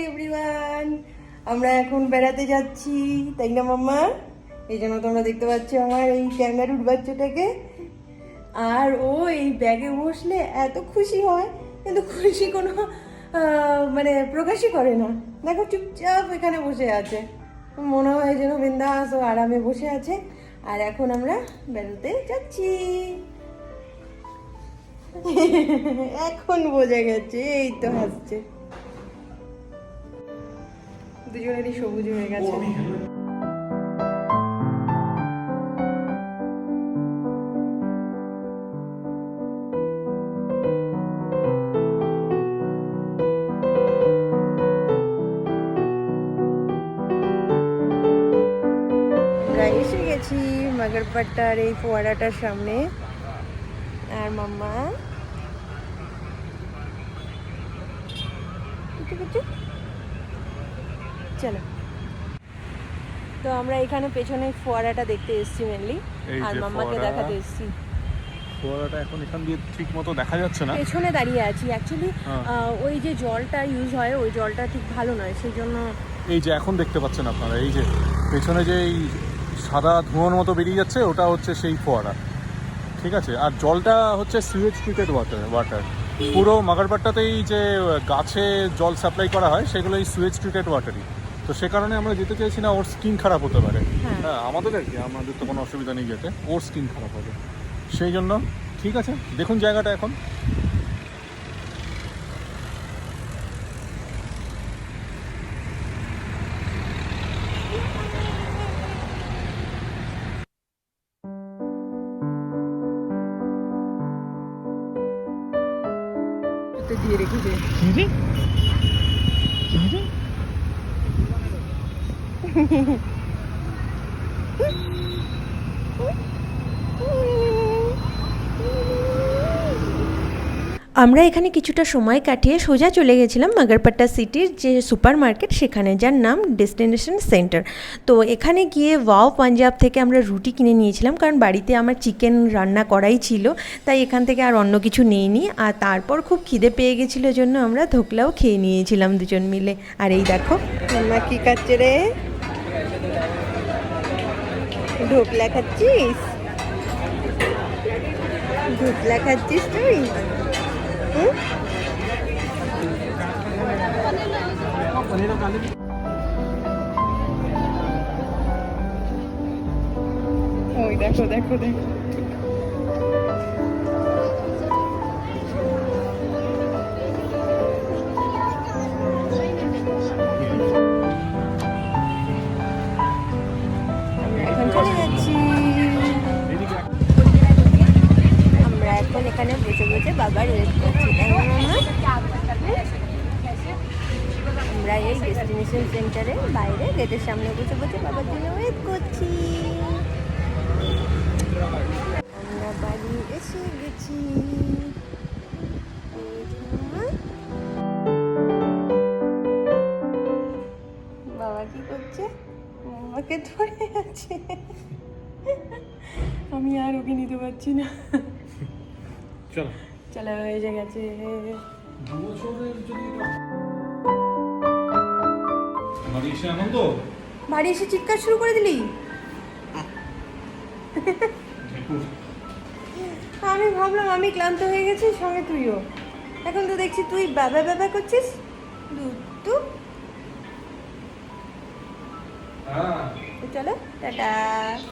Everyone আমরা এখন বেড়াতে যাচ্ছি, তাই না, মাম্মা? এই জন্য তোমরা দেখতে পাচ্ছ আমার এই ক্যাঙ্গারুর বাচ্চাটাকে। আর ও এই ব্যাগে বসলে এত খুশি হয়, কিন্তু খুশি কোনো মানে প্রকাশই করে না। দেখো চুপচাপ এখানে বসে আছে। মনে হয় যেন বিন্দাস ও আরামে বসে আছে। আর এখন আমরা বেড়াতে যাচ্ছি। এখন বোঝা গেছে, এই তো হাসছে। দুজনেরই সবুজ হয়ে গেছে। এসে গেছি মাগারপাট্টার এই ফোয়ারাটার সামনে। আর মাম্মা? কুচু কুচু। চলো। তো আমরা এখানে পেছনে ফোয়ারাটা দেখতে এসেছি মেনলি আর মাম্মাকে দেখাতে এসেছি। ফোয়ারাটা এখন এখান দিয়ে ঠিক মতো দেখা যাচ্ছে না। পেছনে দাঁড়িয়ে আছি। অ্যাকচুয়ালি। ওই যে জলটা ইউজ হয় ওই জলটা ঠিক ভালো নয় সেই জন্য এই যে এখন দেখতে পাচ্ছেন আপনারা এই যে পেছনে যে এই সাদা ধোঁয়ার মতো বেরিয়ে যাচ্ছে ওটা হচ্ছে সেই ফোয়ারা। ঠিক আছে? আর জলটা হচ্ছে সিউয়েজ ট্রিটেড ওয়াটার ওয়াটার পুরো মাগারপাট্টাতেই যে গাছে জল সাপ্লাই করা হয় সেগুলো এই সুয়েজ ট্রিটেড ওয়াটারই তো সে কারণে আমরা যেতে চাইছি না ওর স্কিন খারাপ হতে পারে। হ্যাঁ। হ্যাঁ আমাদের আর কি আমাদের তো কোনো অসুবিধা নেই যেতে। ওর স্কিন খারাপ হবে। সেই জন্য ঠিক আছে দেখুন জায়গাটা এখন। একটু দিয়ে রেখেছে আমরা এখানে কিছুটা সময় কাটিয়ে সোজা চলে গেছিলাম মাগারপাট্টা সিটির যে সুপার মার্কেট সেখানে যার নাম ডেস্টিনেশন সেন্টার। তো এখানে গিয়ে ওয়াও পাঞ্জাব থেকে আমরা রুটি কিনে নিয়েছিলাম, কারণ বাড়িতে আমার চিকেন রান্না করাই ছিল, তাই এখান থেকে আর অন্য কিছু নেইনি। আর তারপর খুব খিদে পেয়ে গেছিল জন্য আমরা ধোকলাও খেয়ে নিয়েছিলাম দুজন মিলে। আর এই দেখো। কি খাচ্ছে রে? ঢোকলা খাচ্ছিস ঢোকলা খাচ্ছিস তুই? ওই দেখো দেখো দেখো। না, মামা? আমরা এই ডেস্টিনেশন সেন্টারে বাইরে গেটের সামনে বসে বসে বাবার জন্য ওয়েট করছি। আমরা বাড়ি এসে গেছি। বাবা কি করছে? মামাকে ধরে আমি আর ওকে নিতে পারছি না। চলো। চলে হয়ে গেছে। বাড়ি এসে আনন্দ? বাড়ি এসে চিৎকার শুরু করে দিলি? আমি ভাবলাম আমি ক্লান্ত হয়ে গেছি সঙ্গে তুইও। এখন তো দেখছি তুই বাবা বাবা করছিস। তু হ্যাঁ। চলো টাটা।